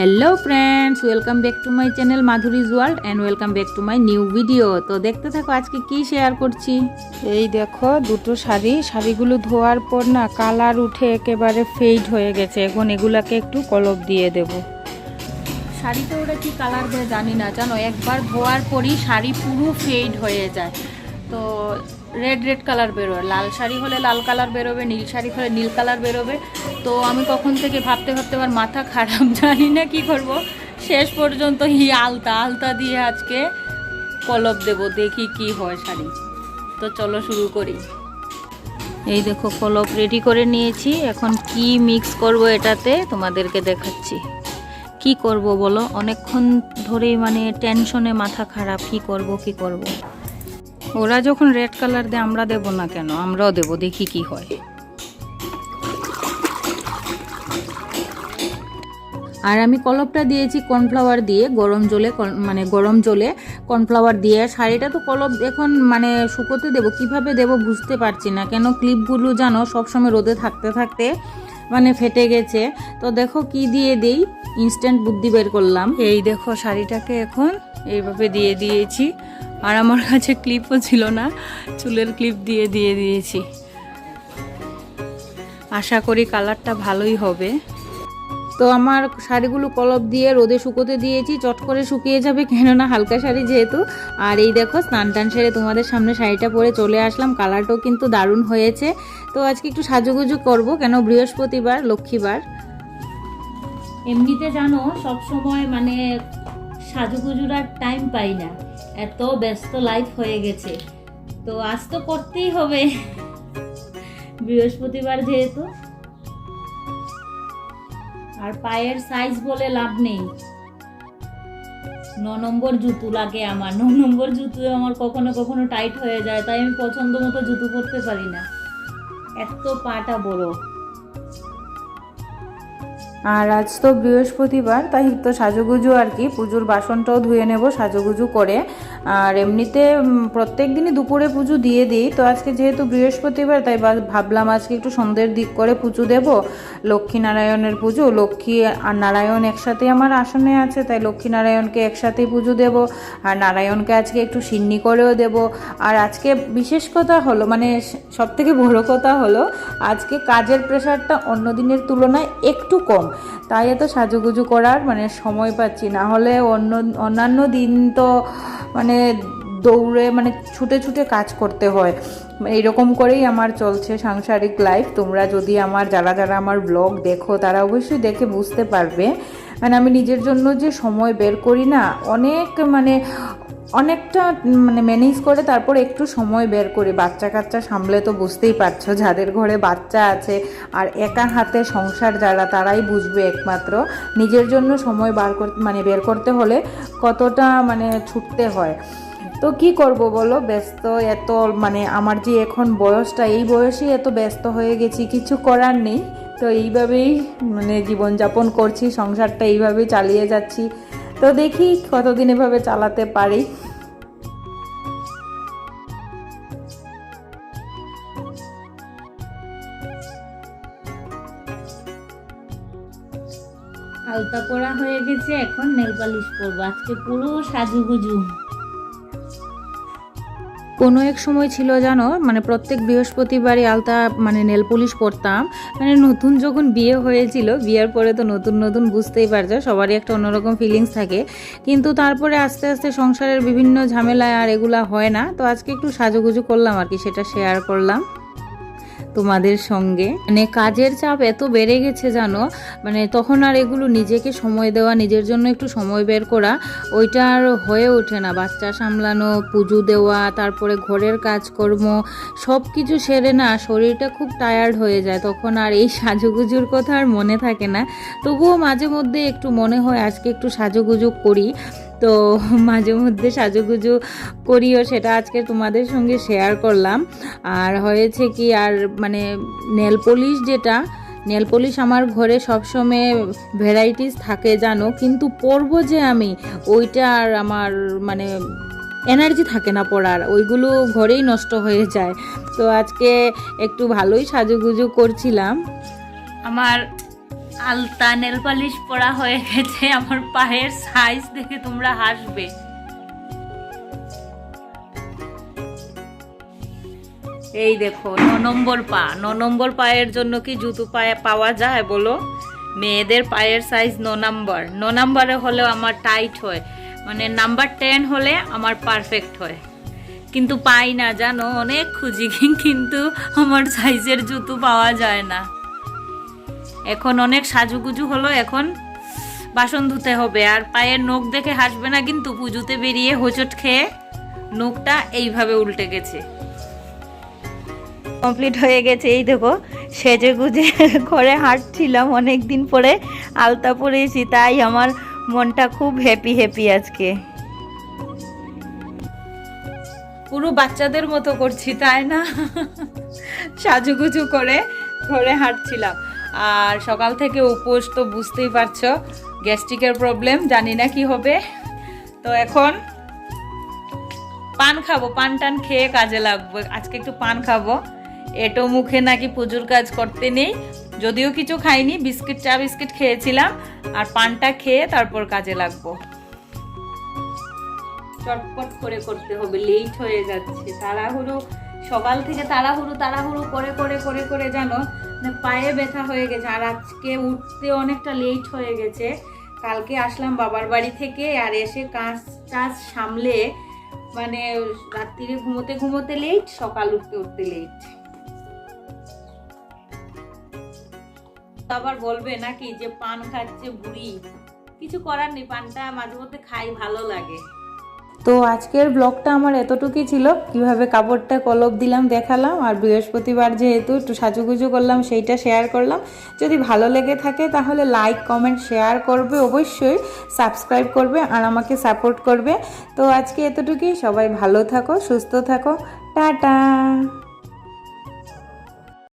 Hello friends welcome back to my channel Madhuri's world and welcome back to my new video তো দেখতে থাকো আজকে কি share করছি? এই দেখো দুটো শাড়ি। শাড়িগুলো ধোয়ার পর না কালার উঠে একেবারে ফেড হয়ে গেছে। এখন এগুলাকে একটু কলপ দিয়ে দেব। শাড়িতে ওরা কি কালার দেয় জানি না। জানো একবার ধোয়ার পরই শাড়ি পুরো ফেড হয়ে যায়। তো রেড রেড কালার বেরোয়। লাল শাড়ি হলে লাল কালার বেরোবে, নীল শাড়ি হলে নীল কালার বেরোবে। তো আমি কখন থেকে ভাবতে ভাবতে আমার মাথা খারাপ জানি না কি করব। শেষ পর্যন্ত হি আলতা আলতা দিয়ে আজকে কলপ দেব, দেখি কি হয় শাড়ি। তো চলো শুরু করি। এই দেখো, কলপ রেডি করে নিয়েছি। এখন কি মিক্স করব এটাতে তোমাদেরকে দেখাচ্ছি। কি করব বলো? অনেকক্ষণ ধরেই মানে টেনশনে মাথা খারাপ, কি করব কি করব? ওরা যখন রেড কালার দেয়, আমরা দেব না কেন? আমরাও দেব, দেখি কি হয়। আর আমি কলপটা দিয়েছি কর্নফ্লাওয়ার দিয়ে, গরম জলে মানে গরম জলে কর্নফ্লাওয়ার দিয়ে। শাড়িটা তো কলপ, এখন মানে শুকোতে দেবো, কীভাবে দেবো বুঝতে পারছি না। কেন ক্লিপগুলো জানো, সবসময় রোদে থাকতে থাকতে মানে ফেটে গেছে। তো দেখো কি দিয়ে দেই ইনস্ট্যান্ট বুদ্ধি বের করলাম। এই দেখো শাড়িটাকে এখন এইভাবে দিয়ে দিয়েছি। আর আমার কাছে ক্লিপও ছিল না, চুলের ক্লিপ দিয়ে দিয়ে দিয়েছি। আশা করি কালারটা ভালোই হবে। তো আমার শাড়িগুলো কলপ দিয়ে রোদে শুকোতে দিয়েছি, চট করে শুকিয়ে যাবে, কেননা হালকা শাড়ি যেহেতু। আর এই দেখো, স্নান টান সেরে তোমাদের সামনে শাড়িটা পরে চলে আসলাম কালারটাও কিন্তু দারুণ হয়েছে। তো আজকে একটু সাজুগুজু করব, কেন বৃহস্পতিবার, লক্ষ্মীবার? এমনিতে জানো সব সময় মানে সাজুগুজুর আর টাইম পাই না। এত ব্যস্ত লাইফ হয়ে গেছে। তো আজ তো করতেই হবে। বৃহস্পতিবার যেহেতু। আর পায়ের সাইজ বলে লাভ নেই। ন নম্বর জুতো লাগে আমার। ন নম্বর জুতো আমার কখনো কখনো টাইট হয়ে যায়, তাই আমি পছন্দ মতো জুতো পরতে পারি না। এত পাটা বড়। আর আজ তো বৃহস্পতিবার, তাই তো সাজুগুজু আর কি, পুজোর বাসনটাও ধুয়ে নেব সাজুগুজু করে। আর এমনিতে প্রত্যেক দিনই দুপুরে পুজো দিয়ে দিই, তো আজকে যেহেতু বৃহস্পতিবার, তাই ভাবলাম আজকে একটু সন্ধ্যের দিক করে পুজো দেব। লক্ষ্মী নারায়ণের পুজো, লক্ষ্মী আর নারায়ণ একসাথে আমার আসনে আছে, তাই লক্ষ্মী নারায়ণকে একসাথেই পুজো দেব, আর নারায়ণকে আজকে একটু সিন্নি করেও দেব। আর আজকে বিশেষ কথা হলো মানে সব থেকে বড় কথা হলো, আজকে কাজের প্রেশারটা অন্য দিনের তুলনায় একটু কম। তাই এত সাজুগুজু করার মানে সময় পাচ্ছি না। হলে অন্য, অন্যান্য দিন তো মানে দৌড়ে মানে ছুটে ছুটে কাজ করতে হয়। এইরকম করেই আমার চলছে সাংসারিক লাইফ তোমরা যদি আমার, যারা যারা আমার ব্লগ দেখো, তারা অবশ্যই দেখে বুঝতে পারবে। মানে আমি নিজের জন্য যে সময় বের করি না, অনেক মানে অনেকটা মানে ম্যানেজ করে তারপর একটু সময় বের করি। বাচ্চা কাচ্চা সামলে তো বুঝতেই পারছ, যাদের ঘরে বাচ্চা আছে আর একা হাতে সংসার যারা, তারাই বুঝবে একমাত্র। নিজের জন্য সময় বার করতে মানে বের করতে হলে কতটা মানে ছুটতে হয়। তো কি করব বলো? ব্যস্ত, এত মানে আমার যে এখন বয়সটা, এই বয়সেই এত ব্যস্ত হয়ে গেছি, কিছু করার নেই। তো এইভাবেই মানে জীবনযাপন করছি, সংসারটা এইভাবেই চালিয়ে যাচ্ছি। তো দেখি কতদিন এভাবে চালাতে পারি। আলতা পরা হয়ে গেছে, এখন নেল পালিশ করব। আজকে পুরো সাজুগুজু। কোনো এক সময় ছিল জানো মানে প্রত্যেক বৃহস্পতিবারই আলতা মানে নেল পুলিশ পরতাম। মানে নতুন যখন বিয়ে হয়েছিল, বিয়ের পরে তো নতুন নতুন বুঝতেই পারছ, সবারই একটা অন্যরকম ফিলিংস থাকে। কিন্তু তারপরে আস্তে আস্তে সংসারের বিভিন্ন ঝামেলায় আর এগুলা হয় না। তো আজকে একটু সাজুগুজু করলাম আর কি, সেটা শেয়ার করলাম। তোমাদের সঙ্গে। মানে কাজের চাপ এত বেড়ে গেছে জানো মানে তখন আর এগুলো নিজেকে সময় দেওয়া, নিজের জন্য একটু সময় বের করা, ওইটা আর হয়ে ওঠে না। বাচ্চা সামলানো, পুজো দেওয়া, তারপরে ঘরের কাজকর্ম সব কিছু সেরে না শরীরটা খুব টায়ার্ড হয়ে যায়। তখন আর এই সাজুগুজুর কথা আর মনে থাকে না। তবুও মাঝে মধ্যে একটু মনে হয়, আজকে একটু সাজুগুজু করি। তো মাঝে মধ্যে সাজুগুজু করিও, সেটা আজকে তোমাদের সঙ্গে শেয়ার করলাম। আর হয়েছে কি, আর মানে নেল পলিশ যেটা নেল পলিশ আমার ঘরে সবসময় ভ্যারাইটিস থাকে জানো, কিন্তু পরবো যে আমি, ওইটা আর আমার মানে এনার্জি থাকে না পড়ার ওইগুলো ঘরেই নষ্ট হয়ে যায়। তো আজকে একটু ভালোই সাজুগুজু করছিলাম। আমার আলতা নেল পালিশ পরা হয়ে গেছে, আমার পায়ের সাইজ দেখে তোমরা হাসবে। এই দেখো, ন নম্বর পা। ন নম্বর পায়ের জন্য কি জুতো পায়ে, পাওয়া যায় বলো? মেয়েদের পায়ের সাইজ ন নাম্বার। ন নাম্বারে হলেও আমার টাইট হয়। মানে নাম্বার টেন হলে আমার পারফেক্ট হয়। কিন্তু পাই না, জানো? অনেক খুঁজি কিন্তু আমার সাইজের জুতো পাওয়া যায় না। এখন অনেক সাজুগুজু হলো এখন বাসন ধুতে হবে। আর পায়ের নখ দেখে হাসবে না কিন্তু পুজোতে বেরিয়ে হোঁচট খেয়ে নখটা এইভাবে উল্টে গেছে। কমপ্লিট হয়ে গেছে এই দেখো সেজে গুজে করে হাঁটছিলাম অনেক দিন পরে আলতা পরেছি তাই আমার মনটা খুব হ্যাপি হ্যাপি আজকে। পুরো বাচ্চাদের মতো করছি তাই না? সাজুগুজু করে ঘরে হাঁটছিলাম। আর সকাল থেকে উপোস তো বুঝতেই পারছ, গ্যাস্ট্রিকের প্রবলেম, জানি না কি হবে। তো এখন পান খাব, পান টান খেয়ে কাজে লাগবো। আজকে একটু পান খাব। এটো মুখে নাকি পুজোর কাজ করতে নেই। যদিও কিছু খাইনি, বিস্কিট, চা বিস্কিট খেয়েছিলাম, আর পানটা খেয়ে তারপর কাজে লাগবো। চটপট করে করতে হবে লেট হয়ে যাচ্ছে। তাড়াহুড়ো, সকাল থেকে তাড়াহুড়ো তাড়াহুড়ো করে করে করে করে, জানো? পায়ে ব্যথা হয়ে গেছে। আর আজকে উঠতে অনেকটা লেট হয়ে গেছে। কালকে আসলাম বাবার বাড়ি থেকে আর এসে কাজ টাজ সামলে মানে রাত্রিরে ঘুমোতে ঘুমোতে লেট সকাল উঠতে উঠতে লেট আবার বলবে নাকি যে পান খাচ্ছে বুড়ি। কিছু করার নেই, পানটা মাঝে মধ্যে খাই, ভালো লাগে। তো আজকের ব্লগটা আমার এতটুকুই ছিল। কীভাবে কাপড়টা কলপ দিলাম, দেখালাম আর বৃহস্পতিবার যেহেতু একটু সাজুগুজু করলাম, সেইটা শেয়ার করলাম। যদি ভালো লেগে থাকে তাহলে লাইক কমেন্ট শেয়ার করবে অবশ্যই সাবস্ক্রাইব করবে আর আমাকে সাপোর্ট করবে। তো আজকে এতটুকুই, সবাই ভালো থাকো, সুস্থ থাকো, টাটা!